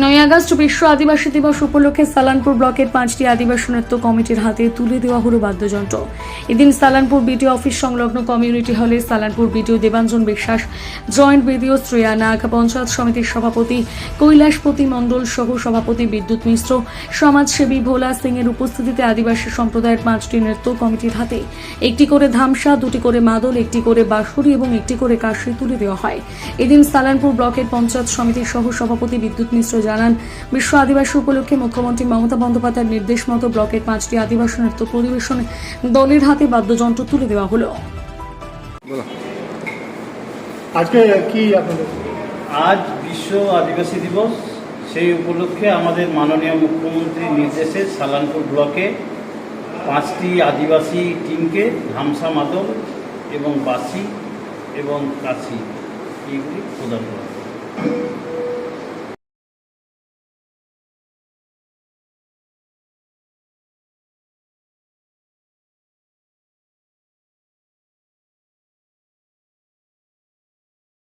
নয় আগস্ট বিশ্ব আদিবাসী দিবস উপলক্ষে সালানপুর ব্লকের পাঁচটি আদিবাসী নৃত্য কমিটির হাতে তুলে দেওয়া হলো বাদ্যযন্ত্র। এদিন সালানপুর বিডিও অফিস সংলগ্ন কমিউনিটি হলে Salanpur BDO Debanjan Biswas, joint BDO Shreya Nag, panchayat সমিতির সভাপতি কৈলাসপতি মণ্ডল সহ সভাপতি বিদ্যুৎ মিশ্র, সমাজসেবী ভোলা সিং এর উপস্থিতিতে আদিবাসী সম্প্রদায়ের পাঁচটি নৃত্য কমিটির হাতে একটি করে ধামসা, দুটি করে মাদল, একটি করে বাঁশুরি এবং একটি করে কাশি তুলে দেওয়া হয়। এদিন সালানপুর ব্লকের পঞ্চায়েত সমিতির সহ সভাপতি বিদ্যুৎ মিশ্র জানান বিশ্ব আদিবাসী উপলক্ষে মুখ্যমন্ত্রী মমতা বন্দ্যোপাধ্যায়ের নির্দেশ মতো ব্লকের পাঁচটি আদিবাসী নৃত্য পরিবেশনে দলের হাতে বাদ্যযন্ত্র তুলে দেওয়া হলো। আজকে কি আপনাদের? আজ বিশ্ব আদিবাসী দিবস। সেই উপলক্ষে আমাদের মাননীয় মুখ্যমন্ত্রীর নির্দেশে সালানপুর ব্লকে পাঁচটি আদিবাসী টিমকে ধামসা মাদল এবং বাসি এবং কাশি এইগুলি প্রদান করা।